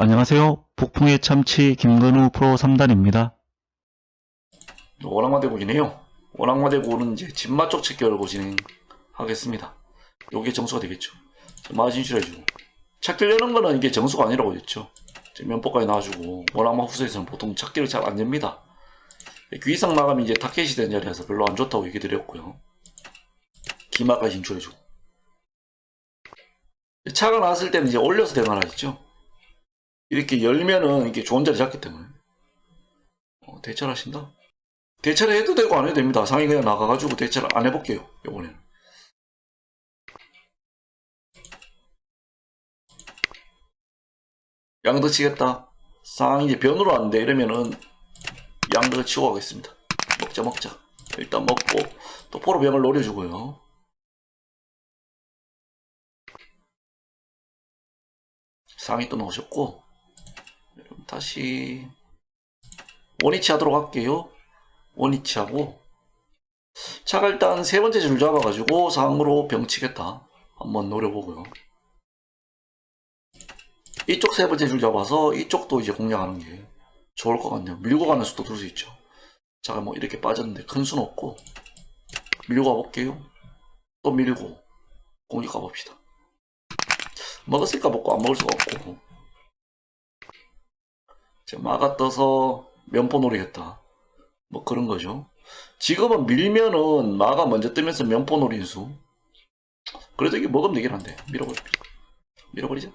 안녕하세요. 북풍의 참치 김건우 프로 3단입니다. 원악마대국이네요. 원악마대국은 이제 진마 쪽 체결고 진행하겠습니다. 요게 정수가 되겠죠. 마 진출해주고. 찾길 여는 거는 이게 정수가 아니라고 했죠. 면포까지 나와주고 원악마 후세에서는 보통 찾기를 잘 안 엽니다. 귀상 마감이 이제 타켓이 된 자리라서 별로 안 좋다고 얘기 드렸고요. 기마까지 진출해주고. 차가 나왔을 때는 이제 올려서 대응하라 했죠. 이렇게 열면은 이렇게 좋은 자리 잡기 때문에. 어, 대처하신다? 대처를 해도 되고 안 해도 됩니다. 상위 그냥 나가가지고 대처를 안 해볼게요. 요번에는. 양도 치겠다. 상황이 이제 변으로 안 돼. 이러면은 양도 치고 가겠습니다. 먹자 먹자. 일단 먹고 또 포로 병을 노려주고요. 상위 또 그럼 다시 원위치 하도록 할게요. 원위치 하고 차가 일단 세 번째 줄 잡아가지고 상으로 병치겠다. 한번 노려보고요. 이쪽 세 번째 줄 잡아서 이쪽도 이제 공략하는 게 좋을 것 같네요. 밀고 가는 수도 들을 수 있죠. 차가 뭐 이렇게 빠졌는데 큰 수는 없고 밀고 가볼게요. 또 밀고 공략 가봅시다. 먹었을까 먹고 안 먹을 수가 없고 마가 떠서 면포 노리겠다. 뭐 그런 거죠. 지금은 밀면은 마가 먼저 뜨면서 면포 노린 수. 그래도 이게 먹으면 되긴 한데 밀어버려. 밀어버리자.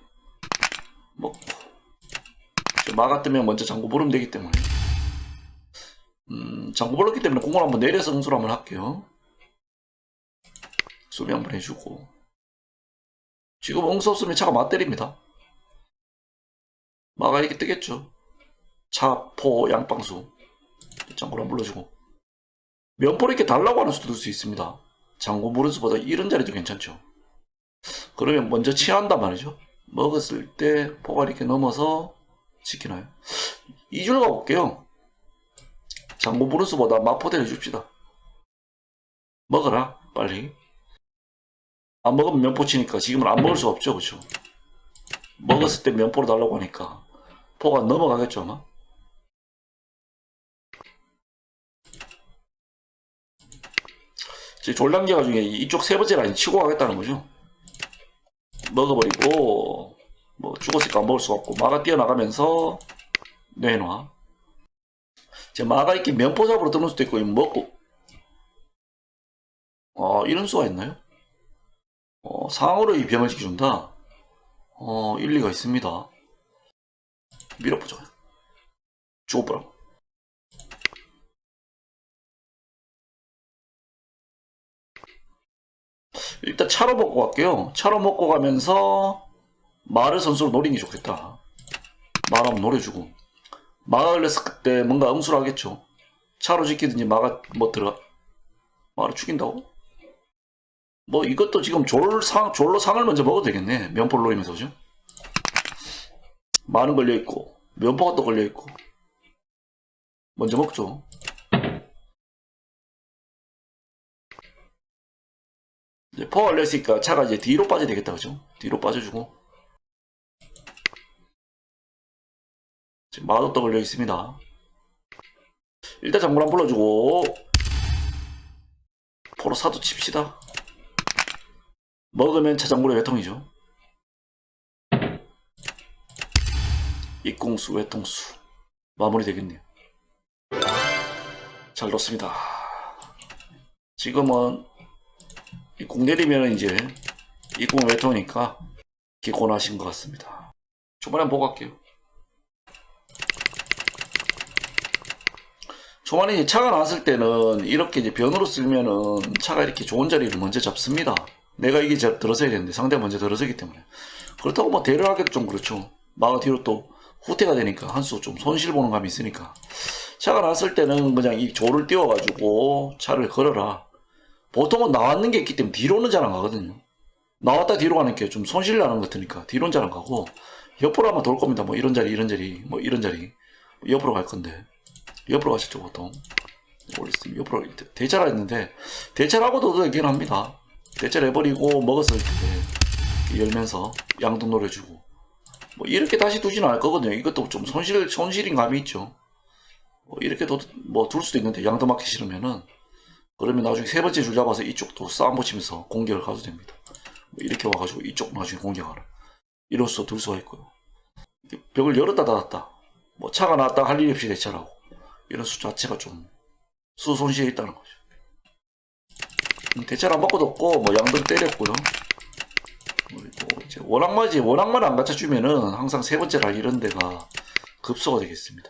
먹고. 지금 마가 뜨면 먼저 장구 부르면 되기 때문에. 음, 장구 불렀기 때문에 공을 한번 내려서 응수를 한번 할게요. 수비 한번 해주고. 지금 응수 없으면 차가 맞때립니다. 마가 이렇게 뜨겠죠. 차, 포, 양방수. 한번 불러주고. 면포를 이렇게 달라고 하는 수도 들수 있습니다. 장구 부른 수보다 이런 자리도 괜찮죠. 그러면 먼저 치한단 말이죠. 먹었을 때 포가 이렇게 넘어서 지키나요? 이 줄 가볼게요. 장구 부른 수보다 마포대를 줍시다. 먹어라, 빨리. 안 먹으면 면포 치니까 지금은 안 먹을 수 없죠, 그쵸? 먹었을 때 면포로 달라고 하니까 포가 넘어가겠죠, 아마? 졸랑기가 중에 이쪽 세 번째 라인 치고 가겠다는 거죠. 먹어버리고 뭐 죽었으니까 안 먹을 수가 없고 마가 뛰어나가면서 내놔. 이제 마가 이렇게 면포 잡으로 뜨는 수도 있고 먹고 어 이런 수가 있나요? 어 상으로 이 병을 지켜준다. 어 일리가 있습니다. 밀어보자. 죽어보라. 일단 차로 먹고 갈게요. 차로 먹고 가면서 마를 선수로 노리는 게 좋겠다. 말 한번 노려주고. 마가 걸렸을 때 뭔가 응수를 하겠죠. 차로 지키든지 마가 뭐 들어가. 마를 죽인다고? 뭐 이것도 지금 졸상, 졸로 상을 먼저 먹어도 되겠네. 면포를 노리면서 그죠? 마는 걸려 있고, 면포가 또 걸려 있고. 먼저 먹죠. 포가 걸렸으니까 차가 이제 뒤로 빠져야 되겠다, 그죠? 뒤로 빠져주고. 지금 마도 또 걸려 있습니다. 일단 장군 한 불러주고, 포로 사도 칩시다. 먹으면 차장군의 외통이죠. 입공수, 외통수. 마무리 되겠네요. 잘 넣습니다. 지금은 이공 내리면 이제 이공 외통이니까 기권하신 것 같습니다. 초반에 보고 갈게요. 초반에 차가 나왔을 때는 이렇게 이제 변으로 쓰면은 차가 이렇게 좋은 자리를 먼저 잡습니다. 내가 이게 저- 들어서야 되는데 상대가 먼저 들어서기 때문에. 그렇다고 뭐 대려하기도 좀 그렇죠. 마가 뒤로 또 후퇴가 되니까 한 수 좀 손실 보는 감이 있으니까. 차가 나왔을 때는 그냥 이 조를 띄워가지고 차를 걸어라. 보통은 나왔는 게 있기 때문에 뒤로는 잘 안 가거든요. 나왔다 뒤로 가는 게 좀 손실 나는 것 같으니까 뒤로는 잘 안 가고 옆으로 아마 돌 겁니다. 뭐 이런 자리 이런 자리 뭐 이런 자리 옆으로 갈 건데 옆으로 가시죠 보통 올렸으면 옆으로 대차라 했는데 대차라고도 되긴 합니다. 대차를 해버리고 먹었을 때 열면서 양도 노려주고 뭐 이렇게 다시 두지는 않을 거거든요. 이것도 좀 손실, 손실인 감이 있죠. 뭐 이렇게 뭐둘 수도 있는데 양도 맞기 싫으면은 그러면 나중에 세 번째 줄 잡아서 이쪽도 싸움 붙이면서 공격을 가도 됩니다. 뭐 이렇게 와가지고 이쪽 나중에 공격하라. 수도 둘 수가 있고요. 벽을 열었다 닫았다. 뭐 차가 나왔다 할일 없이 대처하고 이런 수 자체가 좀 수손실이 있다는 거죠. 음, 대처를 안 받고도 없고 뭐 양들 때렸고요. 그리고 이제 원악마지 원악만 안 갖춰주면은 항상 세 번째라 이런 데가 급소가 되겠습니다.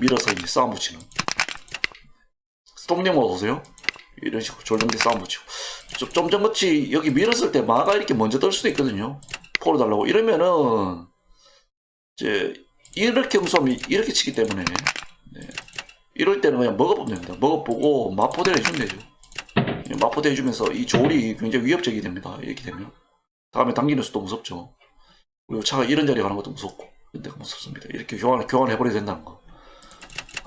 밀어서 이제 싸움 붙이는. 스톱님 어서오세요. 이런 식으로 졸정대 싸움 붙이고. 좀, 좀 전같이 여기 밀었을 때 마가 이렇게 먼저 뜰 수도 있거든요. 포로 달라고. 이러면은, 이제, 이렇게 응수하면 이렇게 치기 때문에, 네. 이럴 때는 그냥 먹어보면 됩니다. 먹어보고 마포대를 해주면 되죠. 예, 마포대 해주면서 이 조리 굉장히 위협적이 됩니다. 이렇게 되면. 다음에 당기는 수도 무섭죠. 그리고 차가 이런 자리에 가는 것도 무섭고. 근데 무섭습니다. 이렇게 교환, 교환해버려야 된다는 거.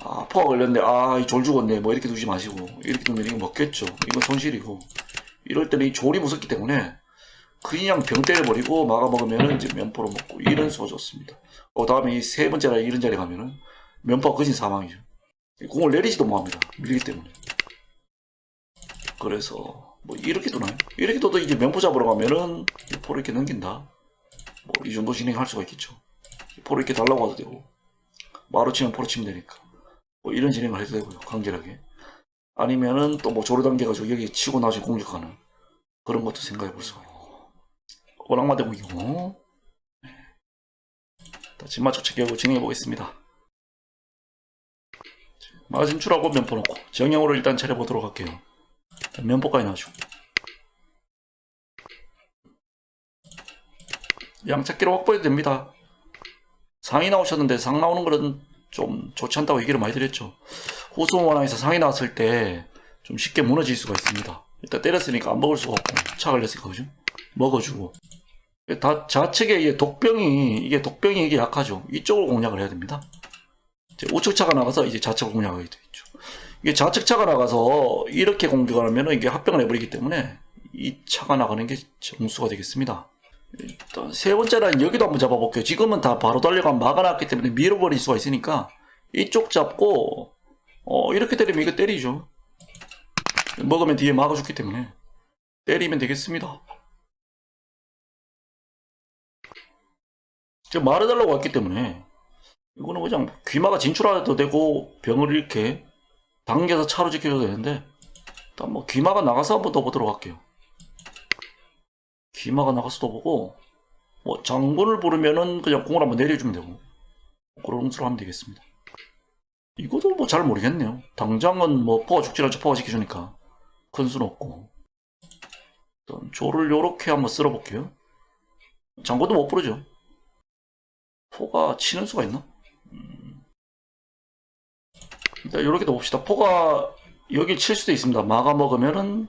아, 포가 걸렸는데, 아, 이 졸 죽었네. 뭐 이렇게 두지 마시고. 이렇게 두면 이거 먹겠죠. 이건 손실이고. 이럴 때는 이 졸이 무섭기 때문에 그냥 병 때려버리고 막아먹으면은 이제 면포로 먹고 이런 수가 좋습니다. 어, 다음에 이 세 번째라 이런 자리 가면은 면포가 거진 사망이죠. 공을 내리지도 못합니다. 밀기 때문에. 그래서 뭐 이렇게 두나요? 이렇게 둬도 이제 면포 잡으러 가면은 이 포를 이렇게 넘긴다. 뭐 이 정도 진행할 수가 있겠죠. 포를 이렇게 달라고 하도 되고 마루 치면 포로 치면 되니까. 뭐 이런 진행을 해도 되고요. 간결하게. 아니면은 또 뭐 조로 당겨가지고 여기 치고 나중에 공격하는 그런 것도 생각해 볼 수가 있고. 워낙마 대공이고. 진마초 체계하고 진행해 보겠습니다. 마진 출하고 면포 놓고 정형으로 일단 차려 보도록 할게요. 면포까지 나와주고. 양찾기로 확보해도 됩니다. 상이 나오셨는데 상 나오는 거는 좀 좋지 않다고 얘기를 많이 드렸죠. 호수 원앙에서 상이 나왔을 때 좀 쉽게 무너질 수가 있습니다. 일단 때렸으니까 안 먹을 수가 없고 차 걸렸으니까 그죠? 먹어주고 다 좌측에 이게 독병이 이게 독병이 이게 약하죠. 이쪽으로 공략을 해야 됩니다. 이제 우측 차가 나가서 이제 좌측 공략하게 되죠. 이게 좌측 차가 나가서 이렇게 공격을 하면 이게 합병을 해버리기 때문에 이 차가 나가는 게 정수가 되겠습니다. 일단 세 번째는 여기도 한번 잡아볼게요. 지금은 다 바로 달려가면 막아놨기 때문에 밀어버릴 수가 있으니까 이쪽 잡고 어 이렇게 때리면 이거 때리죠. 먹으면 뒤에 막아줬기 때문에 때리면 되겠습니다. 지금 말해달라고 왔기 때문에 이거는 그냥 귀마가 진출해도 되고 병을 이렇게 당겨서 차로 지켜줘도 되는데 일단 뭐 귀마가 나가서 한번 더 보도록 할게요. 귀마가 나가서도 보고 뭐 장군을 부르면은 그냥 공을 한번 내려주면 되고 그런 식으로 하면 되겠습니다. 이것도 뭐 잘 모르겠네요. 당장은 뭐 포가 죽지 않죠. 포가 지켜주니까 큰 수는 없고 일단 조를 요렇게 한번 쓸어볼게요. 장군도 못 부르죠. 포가 치는 수가 있나? 음. 일단 요렇게 봅시다. 포가 여기 칠 수도 있습니다. 막아 먹으면은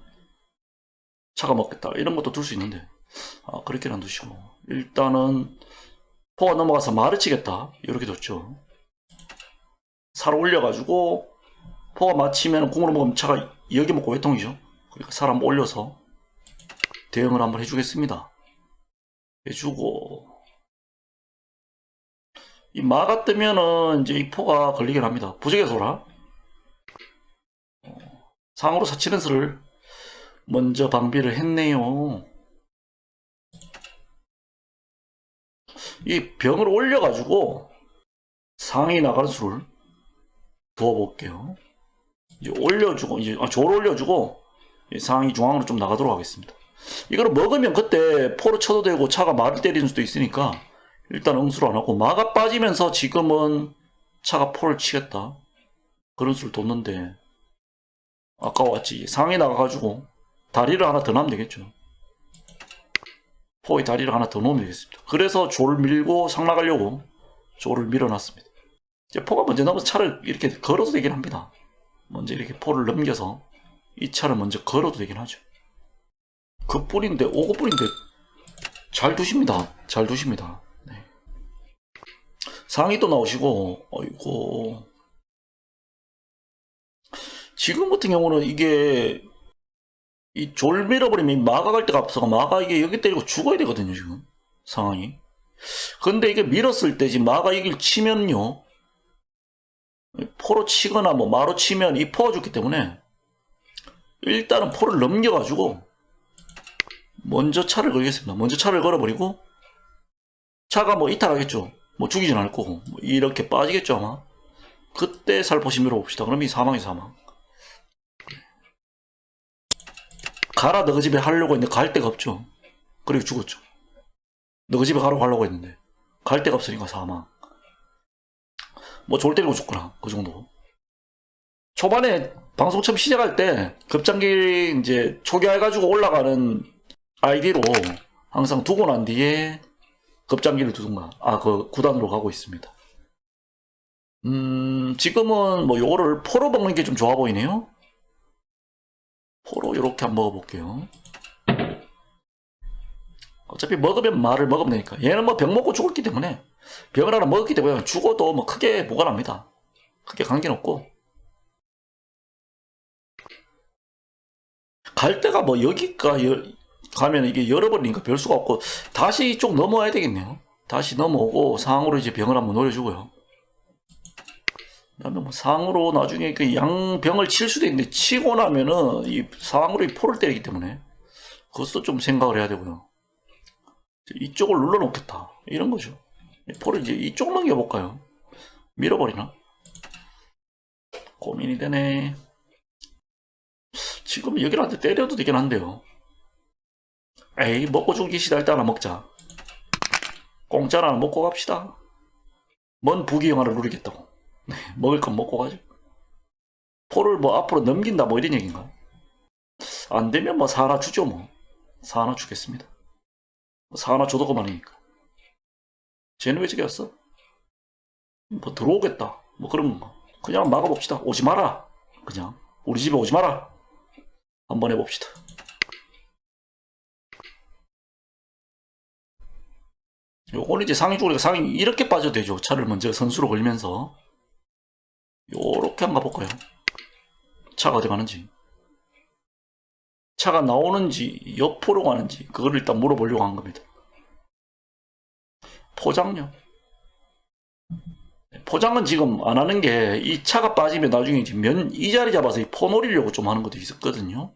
차가 먹겠다. 이런 것도 둘 수 있는데 아 그렇게는 안 두시고 일단은 포가 넘어가서 말을 치겠다. 이렇게 뒀죠. 살 올려가지고 포가 맞히면 공으로 먹으면 차가 여기 먹고 외통이죠. 그러니까 살 한번 올려서 대응을 한번 해주겠습니다. 해주고 이 마가 뜨면은 이제 이 포가 걸리긴 합니다. 부적의 소라 어, 상으로 사치는 수를 먼저 방비를 했네요. 이 병을 올려가지고 상이 나가는 두어볼게요. 이제 올려주고, 이제, 아, 조를 올려주고, 이 상이 중앙으로 좀 나가도록 하겠습니다. 이거를 먹으면 그때 포로 쳐도 되고 차가 말을 때리는 수도 있으니까 일단 응수로 안 하고 마가 빠지면서 지금은 차가 포를 치겠다. 그런 수를 뒀는데 아까웠지. 상이 나가가지고 다리를 하나 더 넣으면 되겠죠. 포의 다리를 하나 더 놓으면 되겠습니다. 그래서 조를 밀고 상 나가려고 조를 밀어놨습니다. 이제 포가 먼저 넘어서 차를 이렇게 걸어도 되긴 합니다. 먼저 이렇게 포를 넘겨서 이 차를 먼저 걸어도 되긴 하죠. 그 뿔인데, 오고 뿔인데 잘 두십니다. 잘 두십니다. 네. 상이 또 나오시고, 어이고. 지금 같은 경우는 이게 이 졸 밀어버리면 마가 갈 데가 없어가 마가 이게 여기 때리고 죽어야 되거든요 지금 상황이 근데 이게 밀었을 때 지금 마가 이길 치면요. 포로 치거나 뭐 마로 치면 이 포가 죽기 때문에 일단은 포를 넘겨가지고 먼저 차를 걸겠습니다. 먼저 차를 걸어버리고 차가 뭐 이탈하겠죠. 뭐 죽이진 않을 거고 뭐 이렇게 빠지겠죠 아마. 그때 살포시 밀어봅시다. 그럼 이 사망이 사망. 가라 너그 집에 하려고 했는데 갈 데가 없죠. 그리고 죽었죠. 너그 집에 가라고 하려고 했는데 갈 데가 없으니까 사망. 뭐 졸 때리고 죽거나 그 정도. 초반에 방송 처음 시작할 때 급장기 이제 초기화해가지고 올라가는 아이디로 항상 두고 난 뒤에 급장기를 두든가 아 그 구단으로 가고 있습니다. 음 지금은 뭐 요거를 포로 먹는 게 좀 좋아 보이네요. 포로 이렇게 한번 먹어볼게요. 어차피 먹으면 말을 먹으면 되니까 얘는 뭐 병 먹고 죽었기 때문에 병을 하나 먹었기 때문에 죽어도 뭐 크게 납니다. 크게 관계는 없고 갈 데가 뭐 여기가 여- 가면 이게 열어버리니까 별 수가 없고 다시 이쪽 넘어와야 되겠네요. 다시 넘어오고 상으로 이제 병을 한번 노려주고요. 뭐 상으로 나중에 그 양병을 칠 수도 있는데 치고 나면은 이 상으로 이 포를 때리기 때문에 그것도 좀 생각을 해야 되고요. 이쪽을 눌러 놓겠다 이런 거죠. 이 포를 이제 이쪽 넘겨볼까요? 밀어버리나? 고민이 되네. 지금 여기를 한테 때려도 되긴 한데요. 에이 먹고 죽기 시다 일단 하나 먹자. 공짜로 하나 먹고 갑시다. 먼 부귀영화를 누리겠다고. 네, 먹을 건 먹고 가죠. 포를 뭐 앞으로 넘긴다 뭐 이런 얘기인가? 안 되면 뭐 사나 주죠 뭐. 사나 주겠습니다. 사나 줘도 그만이니까. 쟤는 왜 저기 왔어? 뭐 들어오겠다. 뭐 그런 건가? 그냥 막아봅시다. 오지 마라. 그냥 우리 집에 오지 마라. 한번 해봅시다. 요거는 이제 상위 쪽으로 상위 이렇게 빠져도 되죠. 차를 먼저 선수로 걸면서 요렇게 한번 가볼까요? 차가 어디 가는지 차가 나오는지 옆으로 가는지 그걸 일단 물어보려고 한 겁니다. 포장요. 포장은 지금 안 하는 게 이 차가 빠지면 나중에 면, 이 자리 잡아서 이포 노리려고 좀 하는 것도 있었거든요.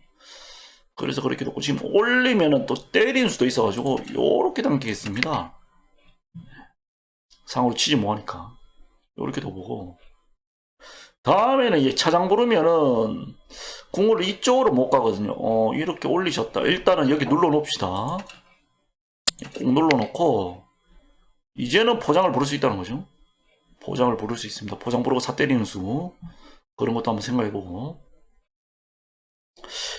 그래서 그렇게 놓고 지금 올리면은 또 때리는 수도 있어 가지고 요렇게 당기겠습니다. 상으로 치지 뭐하니까 요렇게 둬보고 다음에는 이제 차장 부르면은 궁을 이쪽으로 못 가거든요. 어 이렇게 올리셨다. 일단은 여기 눌러 놓읍시다. 꾹 눌러 놓고 이제는 포장을 부를 수 있다는 거죠. 포장을 부를 수 있습니다. 포장 부르고 사 때리는 수 그런 것도 한번 생각해 보고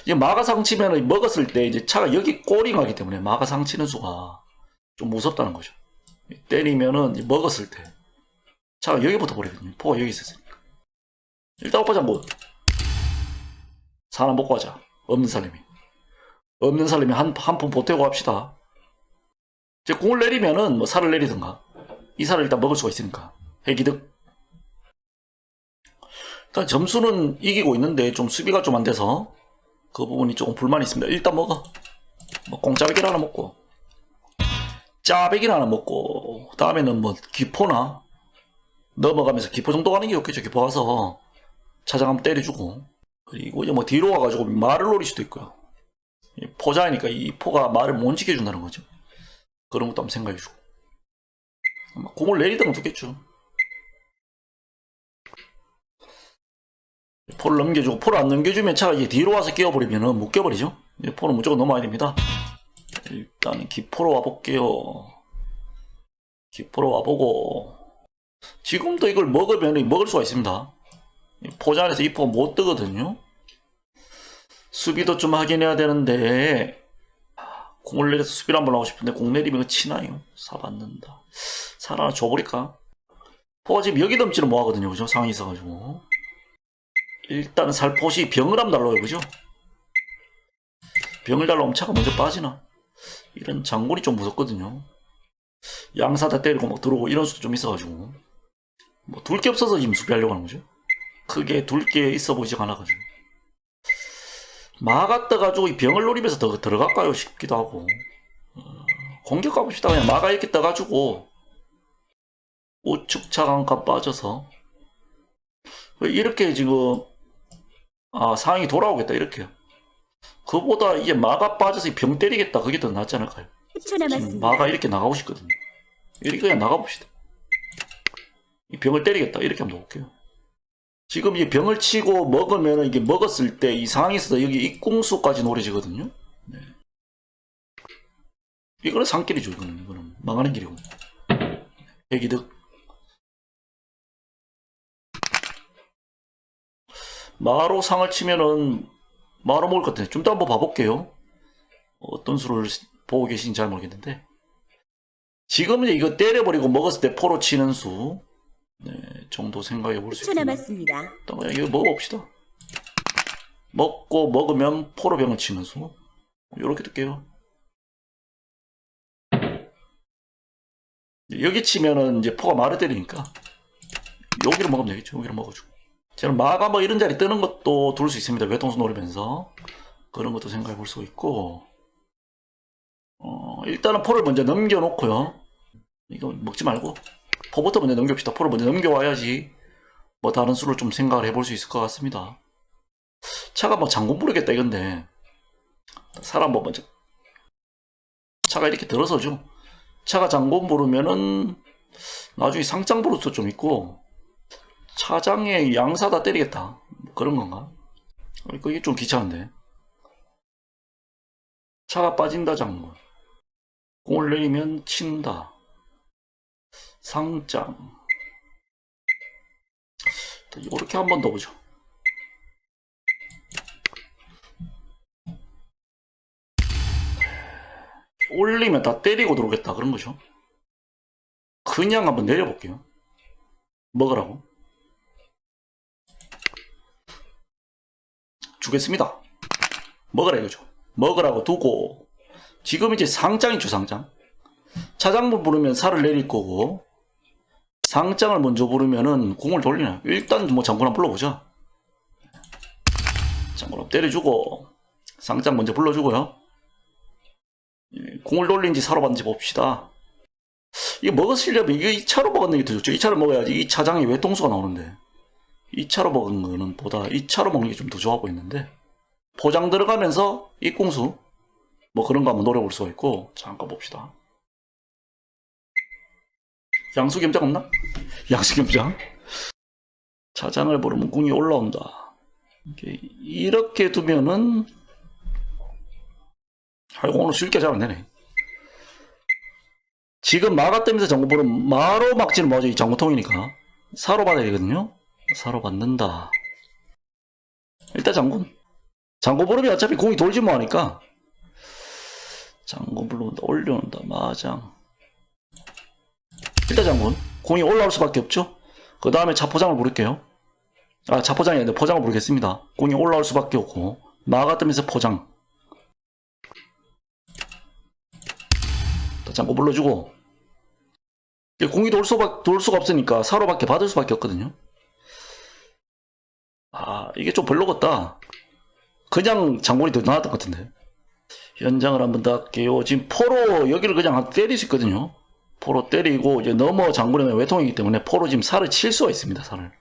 이제 마가상 치면은 먹었을 때 이제 차가 여기 꼬리 가기 때문에 마가상 치는 수가 좀 무섭다는 거죠. 때리면은 먹었을 때 차가 여기부터 버리거든요. 포가 여기 있었으니까 일단 오빠 뭐 사람 먹고 하자. 없는 사람이 없는 사람이 한 한 푼 보태고 합시다. 이제 공을 내리면은 뭐 살을 내리든가 이 살을 일단 먹을 수가 있으니까 해기득 일단 점수는 이기고 있는데 좀 수비가 좀 안 돼서 그 부분이 조금 불만이 있습니다. 일단 먹어. 뭐 공짜배기를 하나 먹고 짜배기를 하나 먹고 다음에는 뭐 기포나 넘어가면서 기포 정도 가는 게 좋겠죠. 기포 가서 한번 때려주고 그리고 이제 뭐 뒤로 와가지고 말을 노릴 수도 있고요. 이 포자니까 이 포가 말을 못 지켜준다는 거죠. 그런 것도 한번 생각해주고 아마 공을 내리든 좋겠죠. 포를 넘겨주고 포를 안 넘겨주면 차가 이제 뒤로 와서 끼어버리면은 못 껴버리죠. 이제 포는 무조건 넘어야 됩니다. 일단은 기포로 와볼게요. 기포로 와보고 지금도 이걸 먹으면 먹을 수가 있습니다. 이 포자 안에서 이 포가 못 뜨거든요. 수비도 좀 하긴 해야 되는데 공을 내려서 수비를 한번 하고 싶은데 공 내리면 치나요? 사받는다. 살 하나 줘버릴까? 포가 지금 여기 넘지는 뭐하거든요. 그죠? 상황이 있어가지고. 일단은 살포시 병을 한번 달라요. 그죠? 병을 달라면 차가 먼저 빠지나? 이런 장군이 좀 무섭거든요. 양사 다 때리고 막 들어오고 이런 수도 좀 있어가지고. 뭐 둘 게 없어서 지금 수비하려고 하는 거죠. 크게 둘게 있어 보이지가 않아가지고. 마 갖다 가지고 이 병을 노리면서 더 들어갈까요 싶기도 하고. 어, 공격 가봅시다. 그냥 마가 이렇게 떠가지고 우측 차강가 빠져서 이렇게 지금 아 상황이 돌아오겠다 이렇게요. 그보다 이제 마가 빠져서 병 때리겠다 그게 더 낫지 않을까요? 10초 지금 남았습니다. 마가 이렇게 나가고 싶거든요. 이렇게 그냥 나가봅시다. 이 병을 때리겠다 이렇게 한번 볼게요. 지금 이 병을 치고 먹으면 이게 먹었을 때 이 상황에서 여기 입궁수까지 노려지거든요. 네. 이거는 산길이죠. 이거는 이거는 망하는 길이고. 애기득. 마로 상을 치면은 마로 먹을 것 같아요. 좀 더 한번 봐볼게요. 어떤 수를 보고 계신지 잘 모르겠는데. 지금 이제 이거 때려버리고 먹었을 때 포로 치는 수 네, 정도 생각해 볼 수 10초 있겠네요. 남았습니다. 일단 그냥 이거 먹어봅시다. 먹고 먹으면 포로병을 치는 수. 요렇게 둘게요. 여기 치면은 이제 포가 말을 때리니까 여기를 먹으면 되겠죠. 여기를 먹어주고. 저는 마가 뭐 이런 자리 뜨는 것도 둘 수 있습니다. 외통수 노리면서. 그런 것도 생각해 볼 수 있고. 어, 일단은 포를 먼저 넘겨놓고요. 이거 먹지 말고. 포부터 먼저 넘깁시다. 포를 먼저 넘겨와야지 뭐 다른 수를 좀 생각을 해볼 수 있을 것 같습니다. 차가 뭐 장군 부르겠다 이건데 사람 뭐 먼저 차가 이렇게 들어서죠. 차가 장군 부르면은 나중에 상장 부를 수도 좀 있고 차장에 양사다 때리겠다 뭐 그런 건가? 어, 이게 좀 귀찮은데 차가 빠진다 장군 공을 내리면 친다 상장 이렇게 한 번 더 보죠. 올리면 다 때리고 들어오겠다 그런 거죠. 그냥 한번 내려볼게요. 먹으라고. 주겠습니다. 먹으라 이거죠. 먹으라고 두고 지금 이제 상장이죠 상장. 차장부 부르면 살을 내릴 거고 상장을 먼저 부르면은 공을 돌리나 일단 뭐 장군 한번 불러보자 장군 한번 때려주고 상장 먼저 불러주고요. 예, 공을 돌린지 사러 받는지 봅시다. 이게 먹었으려면 이게 2차로 먹었는 게 더 좋죠. 2차로 먹어야지 이 차장에 외통수가 나오는데. 2차로 먹은 거는 보다 2차로 먹는 게 좀 더 좋아 보이는데. 포장 들어가면서 입공수 뭐 그런 거 한번 노려볼 수가 있고 잠깐 봅시다 양수겸장 없나? 양수겸장? 차장을 부르면 궁이 올라온다. 이렇게 두면은 아이고 오늘 쉽게 잘 안 되네. 지금 마가 뜨면서 장구 부르면 마로 막지는 뭐죠? 이 장구통이니까 사로 받아야 되거든요. 사로 받는다. 일단 장군. 장구 부르면 어차피 공이 돌지 뭐하니까 장군 부르면 올려놓는다. 마장. 일단 장군 공이 올라올 수밖에 없죠. 그 다음에 자포장을 부를게요. 아 자포장이 아니라 포장을 부르겠습니다. 공이 올라올 수밖에 없고 마가 뜨면서 포장. 또 장군 불러주고 공이 돌, 수밖, 돌 수가 없으니까 사로밖에 받을 수밖에 없거든요. 아 이게 좀 별로겠다. 그냥 장군이 더 나았던 것 같은데. 현장을 한번 더 할게요. 지금 포로 여기를 그냥 때릴 수 있거든요. 포로 때리고 이제 넘어 장군이면 외통이기 때문에 포로 지금 살을 칠 수가 있습니다. 살을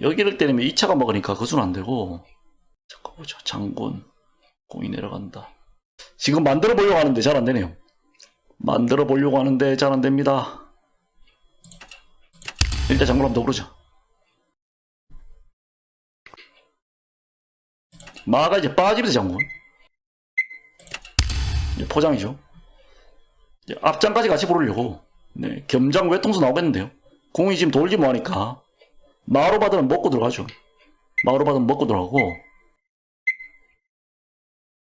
여기를 때리면 2차가 먹으니까 그 수는 안 되고 잠깐 보죠. 장군 공이 내려간다. 지금 만들어 보려고 하는데 잘 안 되네요. 만들어 보려고 하는데 잘 안 됩니다. 일단 장군 한번 더 부르자. 마가 이제 빠지면서 장군. 이제 포장이죠. 앞장까지 같이 부르려고 네, 겸장 외통수 나오겠는데요. 공이 지금 돌지 뭐하니까 마로 받으면 먹고 들어가죠. 마로 받으면 먹고 들어가고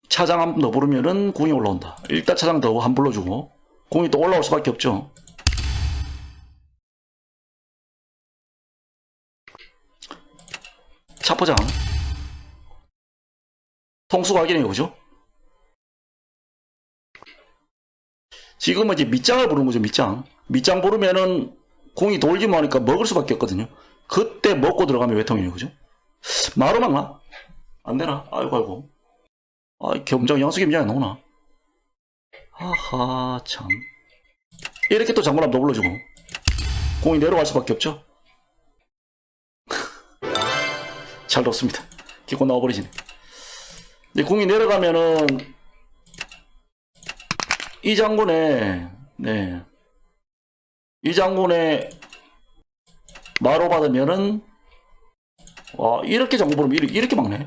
차장 한 번 더 부르면은 공이 올라온다. 일단 차장 더한번 불러주고 공이 또 올라올 수밖에 없죠. 차포장 통수가 확인해 보죠. 지금은 이제 밑장을 부르는 거죠, 밑장. 밑장 부르면은 공이 돌지 뭐하니까 먹을 수밖에 없거든요. 그때 먹고 들어가면 외통이에요, 그죠? 마로 막나? 안 되나? 아이고, 아이고. 아, 겸장, 양수 겸장이 나오나? 하하 참 이렇게 또 장군함 더 불러주고 공이 내려갈 수밖에 없죠 잘 넣습니다 기고 나와버리시네 근데 공이 내려가면은 이 장군의 네. 이 장군의 마로 받으면은 와 이렇게 부르면 이렇게, 이렇게 막네.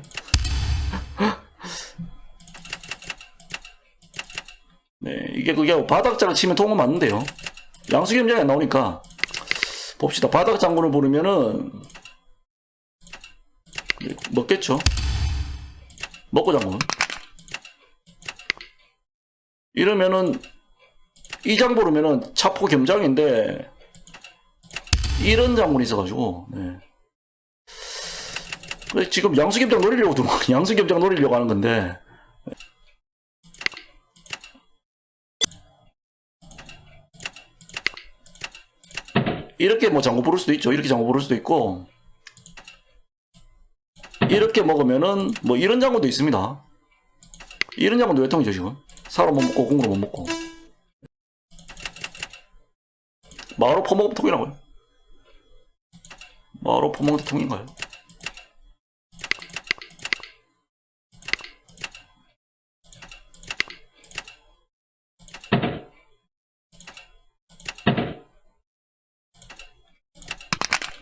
네 이게 그게 바닥장을 치면 통은 맞는데요. 양수겸장이 안 나오니까 봅시다. 바닥 장군을 부르면은 네, 먹겠죠? 먹고 장군 이러면은 이장 부르면은 차포 겸장인데 이런 장군이 있어가지고 네. 지금 양수겸장 노리려고 양수겸장 노리려고 하는 건데. 이렇게 뭐 장구 부를 수도 있죠. 이렇게 장구 부를 수도 있고. 이렇게 먹으면은 뭐 이런 장군도 있습니다. 이런 장군도 외통이죠 지금 사로 못 먹고 공으로 못 먹고 마로 퍼먹으면 통이라고요 마로 퍼먹는 통인가요?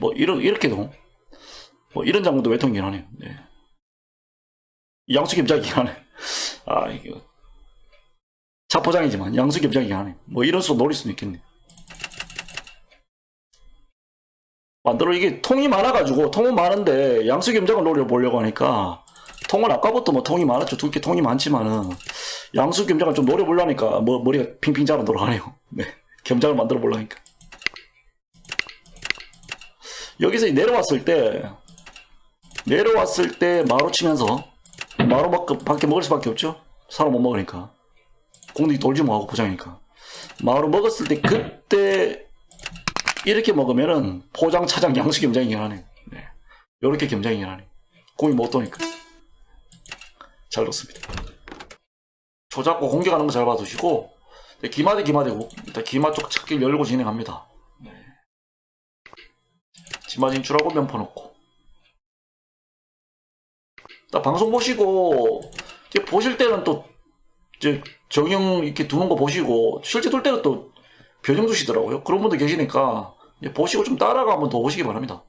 뭐 이런 이렇게도 뭐 이런 장군도 외통이긴 하네요. 네. 양수 겸장이긴 하네. 아 이거 자포장이지만 양수 겸장이긴 하네. 뭐 이런 식으로 노릴 수도 있겠네. 만들어 이게 통이 많아가지고 통은 많은데 양수 겸장을 노려보려고 하니까 통은 아까부터 뭐 통이 많았죠. 두개 통이 많지만은 양수 겸장을 좀 노려보려니까 뭐 머리가 핑핑 자라 돌아가네요. 네. 겸장을 만들어 보려니까. 여기서 내려왔을 때 내려왔을 때 마루 치면서 마루 밖, 밖에 먹을 수밖에 없죠 사람 못 먹으니까 공들이 돌지 뭐하고 포장이니까. 마루 먹었을 때 그때 이렇게 먹으면은 포장 차장 양수 겸장이긴 하네. 네. 요렇게 겸장이긴 하네. 공이 못 도니까. 잘 넣습니다. 조잡고 공격하는 거 잘 봐두시고 네, 기마 대 기마 되고 일단 기마 쪽 찾기를 열고 진행합니다. 지마 진출하고 면포 넣고. 딱 방송 보시고 보실 때는 또 이제 정형 이렇게 두는 거 보시고 실제 둘 때는 또 변형 두시더라고요 그런 분들 계시니까 보시고 좀 따라가 한번 더 보시기 바랍니다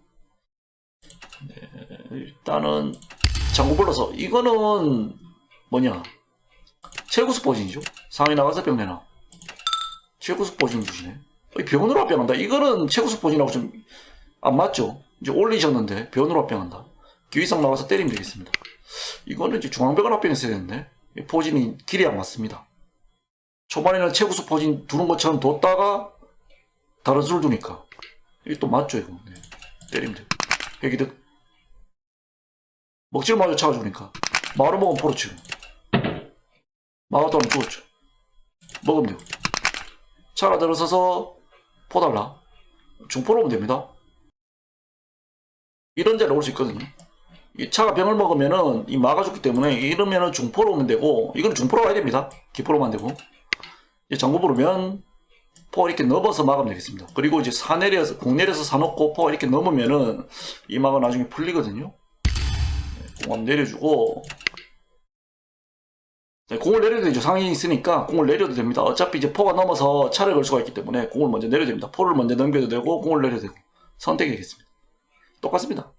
네, 일단은 장구 불러서 이거는 뭐냐 최구수 포진이죠 상위 나가서 병 내나 최구수 포진 두시네 병으로 합병한다 이거는 최구수 포진하고 좀 안 맞죠? 이제 올리셨는데 변으로 합병한다. 기위성 나와서 때리면 되겠습니다. 이거는 이제 중앙벽을 합병했어야 되는데 이 포진이 길이 안 맞습니다. 초반에는 최구수 포진 두는 것처럼 뒀다가 다른 수를 두니까 이게 또 맞죠 이거. 네. 때리면 돼. 여기 득 먹지를 마저 차가주니까 마루 먹으면 포로 치고 마가도 하면 죽었죠. 먹으면 돼요. 차가 들어서서 포 달라 중포로 오면 됩니다. 이런 자리에 올수 있거든요. 이 차가 병을 먹으면은 이 막아줬기 때문에 이러면은 중포로 오면 되고 이건 중포로 와야 됩니다. 기포로만 되고 장구 부르면 포 이렇게 넘어서 막으면 되겠습니다. 그리고 이제 사 내려서 공 내려서 사놓고 포 이렇게 넘으면은 이 막은 나중에 풀리거든요. 네, 공 한번 내려주고 네, 공을 내려도 되죠. 상이 있으니까 공을 내려도 됩니다. 어차피 이제 포가 넘어서 차를 걸 수가 있기 때문에 공을 먼저 내려도 됩니다. 포를 먼저 넘겨도 되고 공을 내려도 되고 선택이 되겠습니다. 똑같습니다.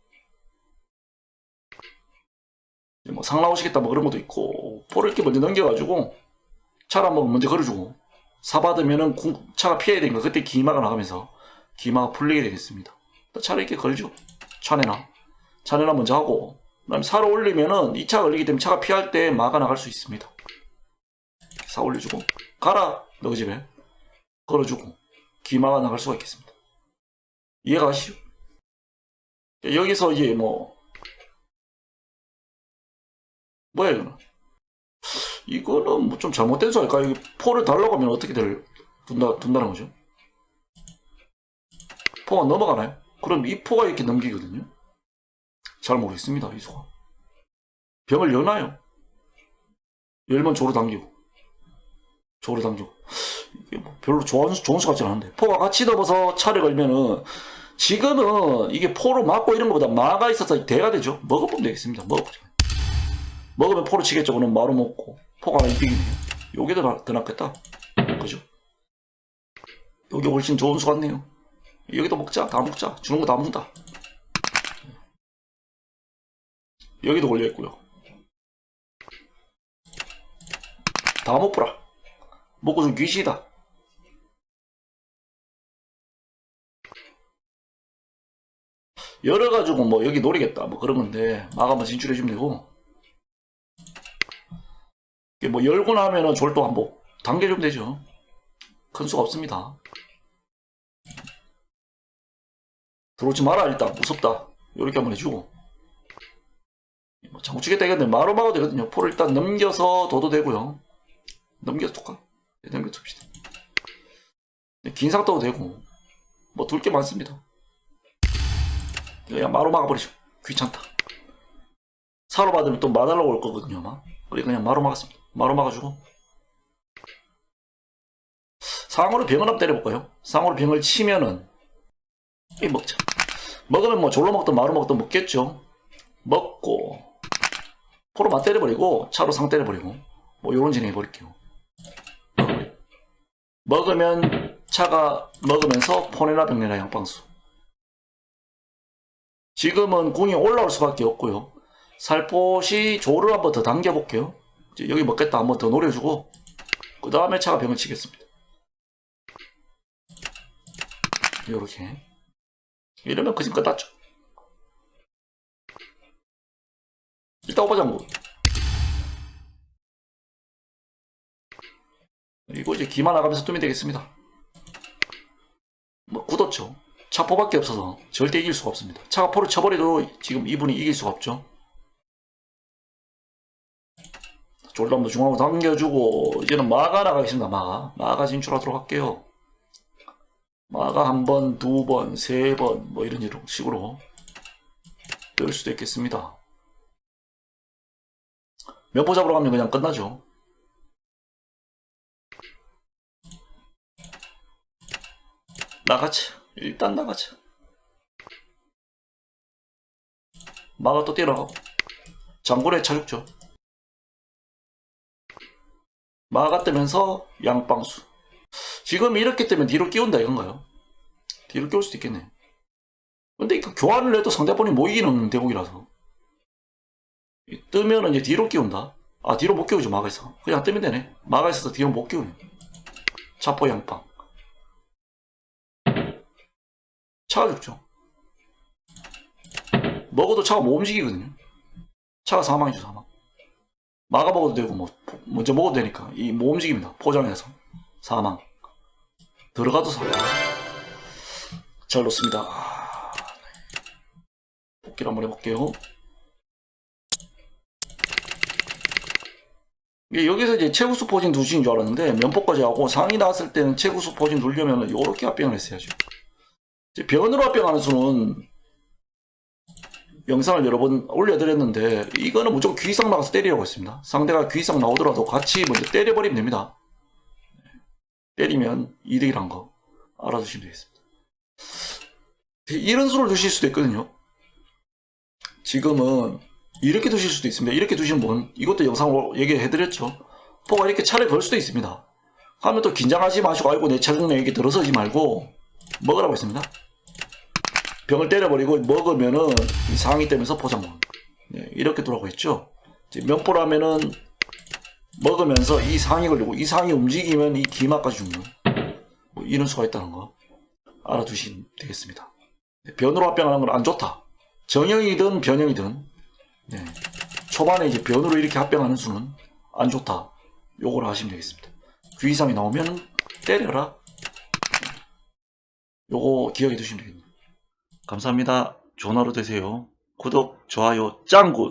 뭐 상 나오시겠다 뭐 그런 것도 있고 포를 이렇게 먼저 넘겨가지고 차를 한번 먼저 걸어주고 사 받으면은 공- 차가 피해야 되니까 그때 기마가 나가면서 기마가 풀리게 되겠습니다. 또 차를 이렇게 걸죠. 차내나 차내나 먼저 하고 그다음에 사로 올리면은 이 차가 걸리기 때문에 차가 피할 때 마가 나갈 수 있습니다. 사 올려주고 가라 너 집에 걸어주고 기마가 나갈 수가 있겠습니다. 이해가 가시죠? 여기서 이제 뭐 뭐야 이거는 이거는 뭐 좀 잘못된 소리일까 이거 포를 달라고 하면 어떻게 될 둔다 둔다는 거죠? 포가 넘어가나요? 그럼 이 포가 이렇게 넘기거든요. 잘 모르겠습니다 이 소가. 병을 여나요? 열면 조로 당기고. 조를 당기고. 이게 뭐 별로 좋은, 수- 좋은 수 같지는 않은데. 포가 같이 덮어서 차를 걸면은 지금은 이게 포로 맞고 이런 것보다 마가 있어서 대가 되죠. 먹어보면 되겠습니다. 먹어보죠. 먹으면 포로 치겠죠. 그럼 마로 먹고 포가 이기네요 요게 더, 낫겠다. 그죠? 요게 훨씬 좋은 수 같네요. 여기도 먹자. 다 먹자. 주는 거 다 먹는다. 여기도 걸려있고요. 다 먹보라. 먹고 좀 귀시다. 열어가지고 뭐 여기 노리겠다. 뭐 그런 건데 마감만 진출해주면 되고. 이게 뭐 열고 나면은 졸도 한번 당겨주면 되죠. 큰 수가 없습니다. 들어오지 마라 일단. 무섭다. 이렇게 한번 해주고. 뭐 장구 치겠다 이건데 마로 막아도 되거든요. 포를 일단 넘겨서 둬도 되고요. 넘겨서 툭까 네, 넘겨둡시다. 네, 긴상 떠도 되고. 뭐 둘 게 많습니다. 그냥 마로 막아버리죠. 귀찮다. 사로 받으면 또 마달라고 올 거거든요 아마. 그래 그냥 마로 막았습니다 마로 막아주고. 상어로 병을 한번 때려볼까요? 상어로 병을 치면은 이 먹자. 먹으면 뭐 졸로 먹든 마로 먹든 먹겠죠. 먹고 포로 맞 때려버리고 차로 상 때려버리고 뭐 요런 진행 해버릴게요. 먹으면 차가 먹으면서 포내나 병내나 양방수. 지금은 궁이 올라올 수밖에 없고요. 살포시 조를 한번 더 당겨볼게요 이제 여기 먹겠다. 한번 더 노려주고 그 다음에 차가 병을 치겠습니다. 요렇게. 이러면 그집 끝났죠. 일단 오버장구. 그리고 이제 기만 나가면서 뜨면 되겠습니다. 뭐 굳었죠. 차포밖에 없어서 절대 이길 수가 없습니다. 차가 포를 쳐버려도 지금 이분이 이길 수가 없죠 졸담도 중앙으로 당겨주고 이제는 마가 나가겠습니다 마가 마가 진출하도록 할게요 마가 한 번, 두 번, 세 번, 뭐 이런 식으로 뜰 수도 있겠습니다. 면포 잡으러 가면 그냥 끝나죠. 나가자. 일단 나가자. 마가 또 뛰어나가고. 장군에 차죽죠. 마가 뜨면서 양방수. 지금 이렇게 뜨면 뒤로 끼운다 이건가요? 뒤로 끼울 수도 있겠네. 근데 이거 교환을 해도 상대방이 못 이기는 대목이라서. 이 뜨면은 이제 뒤로 끼운다. 아, 뒤로 못 끼우죠, 마가에서. 그냥 뜨면 되네. 마가 있어서 뒤로 못 끼우네. 차포 양빵. 차가 죽죠. 먹어도 차가 못 움직이거든요. 차가 사망이죠, 사망. 마가 먹어도 되고, 뭐, 먼저 먹어도 되니까. 이 못 움직입니다. 포장해서. 사망. 들어가도 사망. 잘 놓습니다. 복귀를 한번 해볼게요. 여기서 이제 최우수 포진 두신 줄 알았는데 면포까지 하고 상이 나왔을 때는 최우수 포진 누르려면 이렇게 합병을 했어야죠. 변으로 합병하는 수는 영상을 여러 번 올려드렸는데 이거는 무조건 귀상 나가서 때리라고 했습니다. 상대가 귀상 나오더라도 같이 먼저 때려버리면 됩니다. 때리면 이득이란 거 알아두시면 되겠습니다. 이런 수를 두실 수도 있거든요. 지금은 이렇게 두실 수도 있습니다. 이렇게 두시는 분, 이것도 영상으로 얘기해드렸죠. 포가 이렇게 차를 걸 수도 있습니다. 하면 또 긴장하지 마시고, 아이고, 내 차중내 이렇게 들어서지 말고, 먹으라고 했습니다. 병을 때려버리고, 먹으면은, 이 상이 되면서 포장문. 네, 이렇게 두라고 했죠. 면포라면은, 먹으면서 이 상이 걸리고, 이 상이 움직이면 이 기마까지 죽는, 뭐 이런 수가 있다는 거, 알아두시면 되겠습니다. 네, 변으로 합병하는 건 안 좋다. 정형이든 변형이든 네. 초반에 이제 변으로 이렇게 합병하는 수는 안 좋다. 요걸 하시면 되겠습니다. 귀 이상이 나오면 때려라. 요거 기억해 두시면 되겠네요. 감사합니다. 좋은 하루 되세요. 구독, 좋아요, 짱굿!